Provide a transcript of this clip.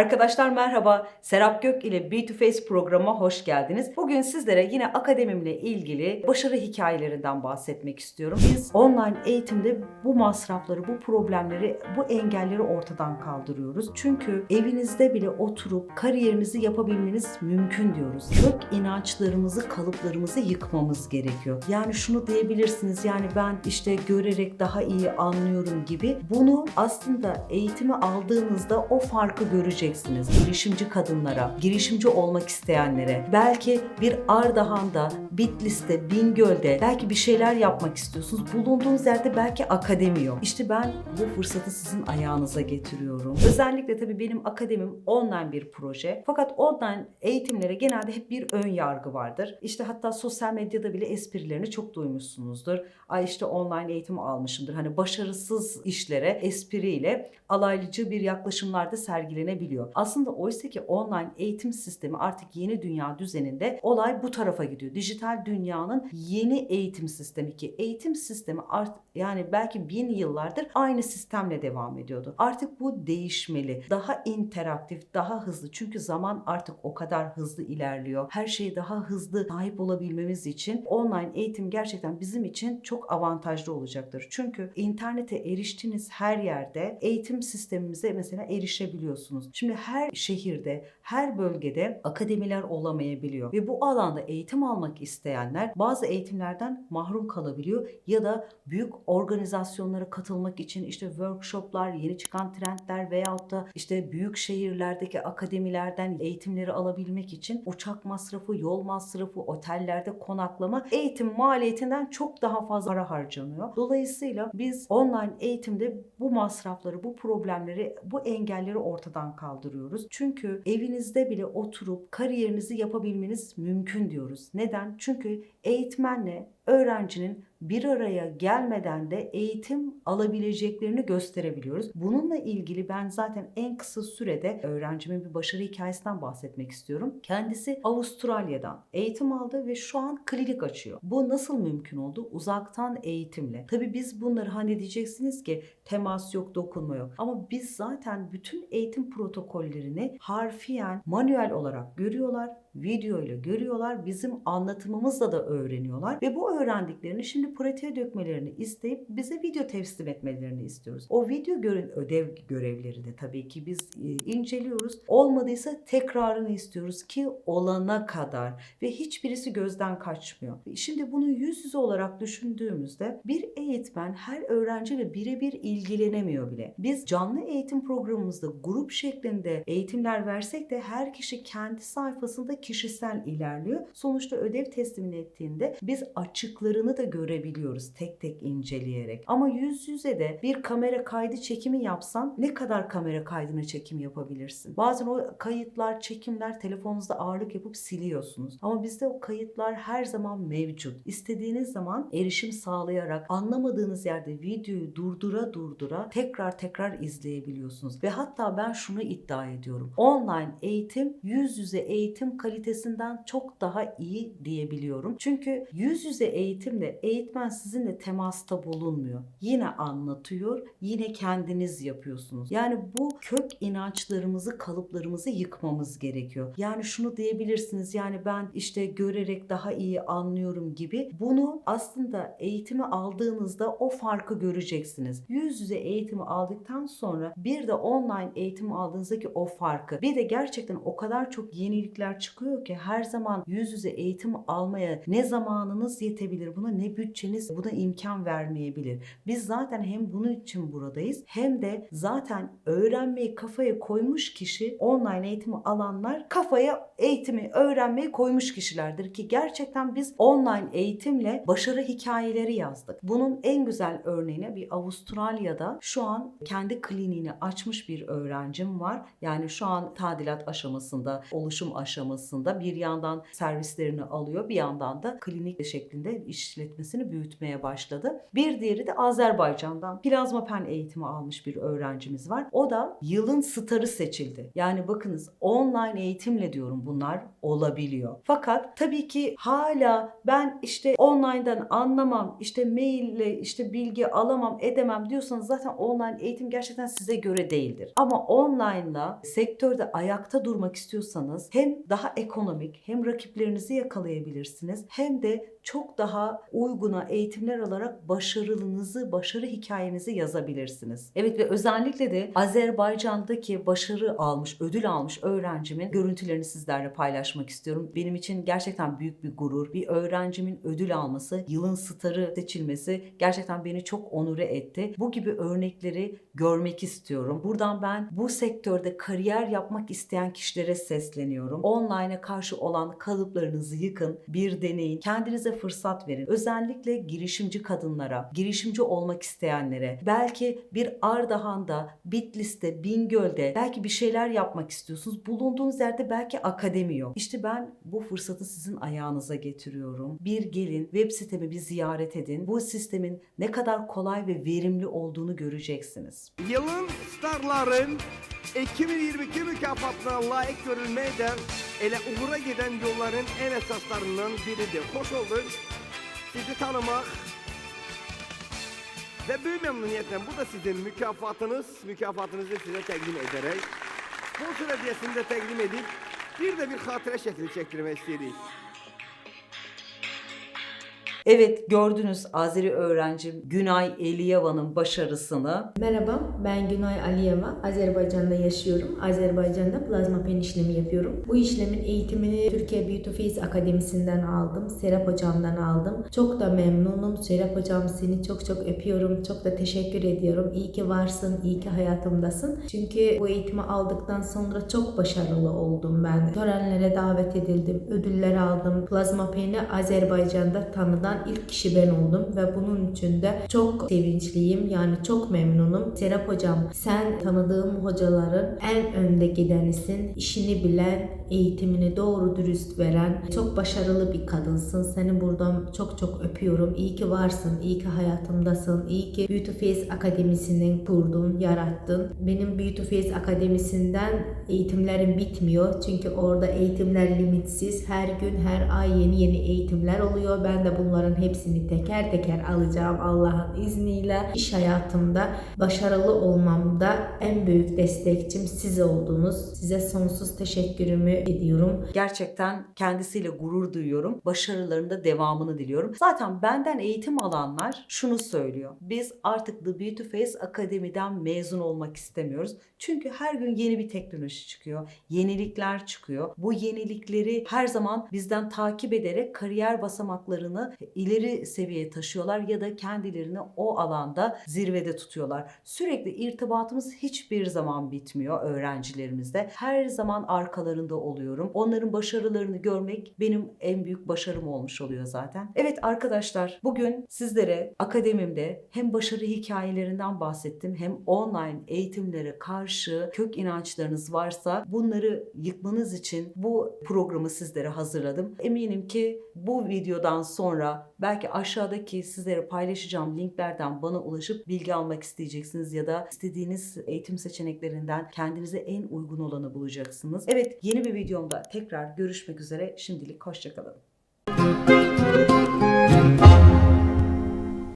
Arkadaşlar merhaba. Serap Gök ile B2Face programa hoş geldiniz. Bugün sizlere yine akademimle ilgili başarı hikayelerinden bahsetmek istiyorum. Biz online eğitimde bu masrafları, bu problemleri, bu engelleri ortadan kaldırıyoruz. Çünkü evinizde bile oturup kariyerinizi yapabilmeniz mümkün diyoruz. Kök inançlarımızı, kalıplarımızı yıkmamız gerekiyor. Yani şunu diyebilirsiniz yani ben işte görerek daha iyi anlıyorum gibi. Bunu aslında eğitimi aldığınızda o farkı göreceksiniz. Girişimci kadınlara, girişimci olmak isteyenlere, belki bir Ardahan'da, Bitlis'te, Bingöl'de belki bir şeyler yapmak istiyorsunuz. Bulunduğunuz yerde belki akademi yok. İşte ben bu fırsatı sizin ayağınıza getiriyorum. Özellikle tabii benim akademim online bir proje. Fakat online eğitimlere genelde hep bir ön yargı vardır. İşte hatta sosyal medyada bile esprilerini çok duymuşsunuzdur. Ay işte online eğitim almışımdır. Hani başarısız işlere espriyle alaylıcı bir yaklaşımlarda sergilenebiliyor. Aslında oysa ki online eğitim sistemi artık yeni dünya düzeninde olay bu tarafa gidiyor. Dijital dünyanın yeni eğitim sistemi ki eğitim sistemi art yani belki bin yıllardır aynı sistemle devam ediyordu. Artık bu değişmeli. Daha interaktif, daha hızlı. Çünkü zaman artık o kadar hızlı ilerliyor. Her şeyi daha hızlı sahip olabilmemiz için online eğitim gerçekten bizim için çok avantajlı olacaktır. Çünkü internete eriştiğiniz her yerde eğitim sistemimize mesela erişebiliyorsunuz. Şimdi her şehirde, her bölgede akademiler olamayabiliyor ve bu alanda eğitim almak isteyenler bazı eğitimlerden mahrum kalabiliyor ya da büyük organizasyonlara katılmak için işte workshoplar, yeni çıkan trendler veyahut da işte büyük şehirlerdeki akademilerden eğitimleri alabilmek için uçak masrafı, yol masrafı, otellerde konaklama eğitim maliyetinden çok daha fazla para harcanıyor. Dolayısıyla biz online eğitimde bu masrafları, bu problemleri, bu engelleri ortadan kaldırıyoruz. Çünkü evinizde bile oturup kariyerinizi yapabilmeniz mümkün diyoruz. Neden? Çünkü eğitmenle öğrencinin bir araya gelmeden de eğitim alabileceklerini gösterebiliyoruz. Bununla ilgili ben zaten en kısa sürede öğrencimin bir başarı hikayesinden bahsetmek istiyorum. Kendisi Avustralya'dan eğitim aldı ve şu an klinik açıyor. Bu nasıl mümkün oldu? Uzaktan eğitimle. Tabii biz bunları hani diyeceksiniz ki temas yok, dokunma yok. Ama biz zaten bütün eğitim protokollerini harfiyen manuel olarak görüyorlar video ile görüyorlar. Bizim anlatımımızla da öğreniyorlar ve bu öğrendiklerini şimdi pratiğe dökmelerini isteyip bize video teslim etmelerini istiyoruz. O video görün ödev görevleri de tabii ki biz e, inceliyoruz. Olmadıysa tekrarını istiyoruz ki olana kadar ve hiçbirisi gözden kaçmıyor. Şimdi bunu yüz yüze olarak düşündüğümüzde bir eğitmen her öğrenciyle birebir ilgilenemiyor bile. Biz canlı eğitim programımızda grup şeklinde eğitimler versek de her kişi kendi sayfasında kişisel ilerliyor. Sonuçta ödev teslim ettiğinde biz açıklarını da görebiliyoruz tek tek inceleyerek. Ama yüz yüze de bir kamera kaydı çekimi yapsan ne kadar kamera kaydına çekim yapabilirsin? Bazen o kayıtlar, çekimler telefonunuzda ağırlık yapıp siliyorsunuz. Ama bizde o kayıtlar her zaman mevcut. İstediğiniz zaman erişim sağlayarak anlamadığınız yerde videoyu durdura durdura tekrar tekrar izleyebiliyorsunuz. Ve hatta ben şunu iddia ediyorum. Online eğitim yüz yüze eğitim kalitesinden çok daha iyi diyebiliyorum. Çünkü yüz yüze eğitimle eğitmen sizinle temasta bulunmuyor. Yine anlatıyor, yine kendiniz yapıyorsunuz. Yani bu kök inançlarımızı, kalıplarımızı yıkmamız gerekiyor. Yani şunu diyebilirsiniz yani ben işte görerek daha iyi anlıyorum gibi. Bunu aslında eğitimi aldığınızda o farkı göreceksiniz. Yüz yüze eğitimi aldıktan sonra bir de online eğitimi aldığınızdaki o farkı. Bir de gerçekten o kadar çok yenilikler çıkıyor ki her zaman yüz yüze eğitim almaya ne zamanınız yetebilir buna ne bütçeniz buna imkan vermeyebilir. Biz zaten hem bunun için buradayız hem de zaten öğrenmeyi kafaya koymuş kişi online eğitimi alanlar kafaya eğitimi öğrenmeyi koymuş kişilerdir ki gerçekten biz online eğitimle başarı hikayeleri yazdık. Bunun en güzel örneğine bir Avustralya'da şu an kendi kliniğini açmış bir öğrencim var. Yani şu an tadilat aşamasında, oluşum aşaması aşamasında bir yandan servislerini alıyor bir yandan da klinik şeklinde işletmesini büyütmeye başladı. Bir diğeri de Azerbaycan'dan plazma pen eğitimi almış bir öğrencimiz var. O da yılın starı seçildi. Yani bakınız online eğitimle diyorum bunlar olabiliyor. Fakat tabii ki hala ben işte online'dan anlamam, işte maille işte bilgi alamam, edemem diyorsanız zaten online eğitim gerçekten size göre değildir. Ama online'la sektörde ayakta durmak istiyorsanız hem daha ekonomik hem rakiplerinizi yakalayabilirsiniz hem de çok daha uyguna eğitimler alarak başarınızı, başarı hikayenizi yazabilirsiniz. Evet ve özellikle de Azerbaycan'daki başarı almış, ödül almış öğrencimin görüntülerini sizlerle paylaşmak istiyorum. Benim için gerçekten büyük bir gurur. Bir öğrencimin ödül alması, yılın starı seçilmesi gerçekten beni çok onure etti. Bu gibi örnekleri görmek istiyorum. Buradan ben bu sektörde kariyer yapmak isteyen kişilere sesleniyorum. Online'a karşı olan kalıplarınızı yıkın, bir deneyin, kendinize fırsat verin. Özellikle girişimci kadınlara, girişimci olmak isteyenlere, belki bir Ardahan'da, Bitlis'te, Bingöl'de belki bir şeyler yapmak istiyorsunuz. Bulunduğunuz yerde belki akademi yok. İşte ben bu fırsatı sizin ayağınıza getiriyorum. Bir gelin, web sitemi bir ziyaret edin. Bu sistemin ne kadar kolay ve verimli olduğunu göreceksiniz. Yılın starların 2022 mükafatına layık görülmeyi de ele uğura giden yolların en esaslarından biridir. Hoş olduk. Sizi tanımak ve büyük memnuniyetle bu da sizin mükafatınız. Mükafatınızı size teqdim ederek sponsor hediyesini de təqdim edip bir de bir hatıra şekli çektirmek istedik. Evet gördünüz Azeri öğrencim Günay Eliyeva'nın başarısını. Merhaba, ben Günay Aliyeva. Azerbaycan'da yaşıyorum. Azerbaycan'da plazma pen işlemi yapıyorum. Bu işlemin eğitimini Türkiye Beauty Face Akademisi'nden aldım. Serap Hocam'dan aldım. Çok da memnunum. Serap Hocam seni çok çok öpüyorum. Çok da teşekkür ediyorum. İyi ki varsın, iyi ki hayatımdasın. Çünkü bu eğitimi aldıktan sonra çok başarılı oldum ben. Törenlere davet edildim, ödüller aldım. Plazma peni Azerbaycan'da tanıdan ilk kişi ben oldum ve bunun için de çok sevinçliyim. Yani çok memnunum. Serap hocam sen tanıdığım hocaların en önde gidenisin. İşini bilen, eğitimini doğru dürüst veren, çok başarılı bir kadınsın. Seni buradan çok çok öpüyorum. İyi ki varsın, iyi ki hayatımdasın. İyi ki Beauty Face Akademisi'ni kurdun, yarattın. Benim Beauty Face Akademisi'nden eğitimlerim bitmiyor. Çünkü orada eğitimler limitsiz. Her gün, her ay yeni yeni eğitimler oluyor. Ben de bunların hepsini teker teker alacağım Allah'ın izniyle. İş hayatımda başarılı olmamda en büyük destekçim siz oldunuz. Size sonsuz teşekkürümü ediyorum. Gerçekten kendisiyle gurur duyuyorum. Başarılarında devamını diliyorum. Zaten benden eğitim alanlar şunu söylüyor. Biz artık The Beauty Face Akademi'den mezun olmak istemiyoruz. Çünkü her gün yeni bir teknoloji çıkıyor. Yenilikler çıkıyor. Bu yenilikleri her zaman bizden takip ederek kariyer basamaklarını ileri seviyeye taşıyorlar ya da kendilerini o alanda zirvede tutuyorlar. Sürekli irtibatımız hiçbir zaman bitmiyor öğrencilerimizle. Her zaman arkalarında oluyorum. Onların başarılarını görmek benim en büyük başarım olmuş oluyor zaten. Evet arkadaşlar bugün sizlere akademimde hem başarı hikayelerinden bahsettim hem online eğitimlere karşı kök inançlarınız varsa bunları yıkmanız için bu programı sizlere hazırladım. Eminim ki bu videodan sonra belki aşağıdaki sizlere paylaşacağım linklerden bana ulaşıp bilgi almak isteyeceksiniz ya da istediğiniz eğitim seçeneklerinden kendinize en uygun olanı bulacaksınız. Evet yeni bir videomda tekrar görüşmek üzere. Şimdilik hoşçakalın.